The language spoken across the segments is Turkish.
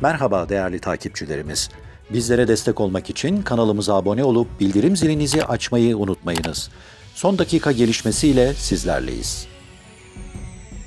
Merhaba değerli takipçilerimiz. Bizlere destek olmak için kanalımıza abone olup bildirim zilinizi açmayı unutmayınız. Son dakika gelişmesiyle sizlerleyiz.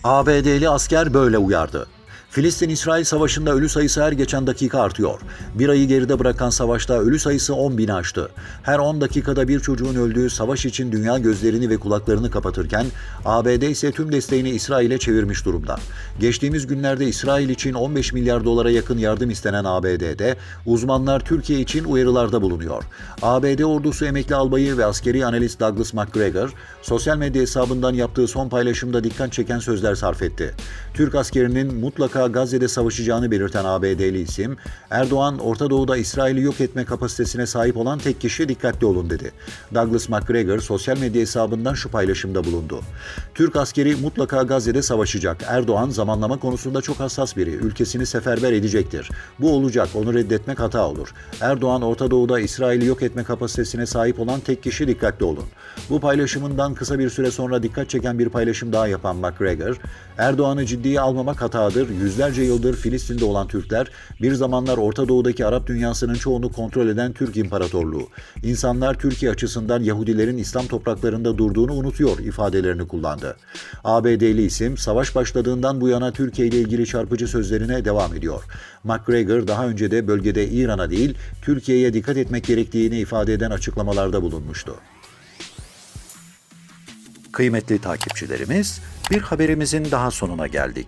ABD'li asker böyle uyardı. Filistin-İsrail savaşında ölü sayısı her geçen dakika artıyor. Bir ayı geride bırakan savaşta ölü sayısı 10 bini aştı. Her 10 dakikada bir çocuğun öldüğü savaş için dünya gözlerini ve kulaklarını kapatırken ABD ise tüm desteğini İsrail'e çevirmiş durumda. Geçtiğimiz günlerde İsrail için 15 milyar dolara yakın yardım istenen ABD'de uzmanlar Türkiye için uyarılarda bulunuyor. ABD ordusu emekli albayı ve askeri analist Douglas McGregor sosyal medya hesabından yaptığı son paylaşımda dikkat çeken sözler sarf etti. Türk askerinin mutlaka Gazze'de savaşacağını belirten ABD'li isim, Erdoğan Orta Doğu'da İsrail'i yok etme kapasitesine sahip olan tek kişi dikkatli olun dedi. Douglas McGregor sosyal medya hesabından şu paylaşımda bulundu. Türk askeri mutlaka Gazze'de savaşacak. Erdoğan zamanlama konusunda çok hassas biri. Ülkesini seferber edecektir. Bu olacak. Onu reddetmek hata olur. Erdoğan Orta Doğu'da İsrail'i yok etme kapasitesine sahip olan tek kişi dikkatli olun. Bu paylaşımından kısa bir süre sonra dikkat çeken bir paylaşım daha yapan McGregor, Erdoğan'ı ciddiye almamak hatadır. Yüzlerce yıldır Filistin'de olan Türkler bir zamanlar Orta Doğu'daki Arap dünyasının çoğunu kontrol eden Türk İmparatorluğu. İnsanlar Türkiye açısından Yahudilerin İslam topraklarında durduğunu unutuyor ifadelerini kullandı. ABD'li isim savaş başladığından bu yana Türkiye ile ilgili çarpıcı sözlerine devam ediyor. McGregor daha önce de bölgede İran'a değil Türkiye'ye dikkat etmek gerektiğini ifade eden açıklamalarda bulunmuştu. Kıymetli takipçilerimiz, bir haberimizin daha sonuna geldik.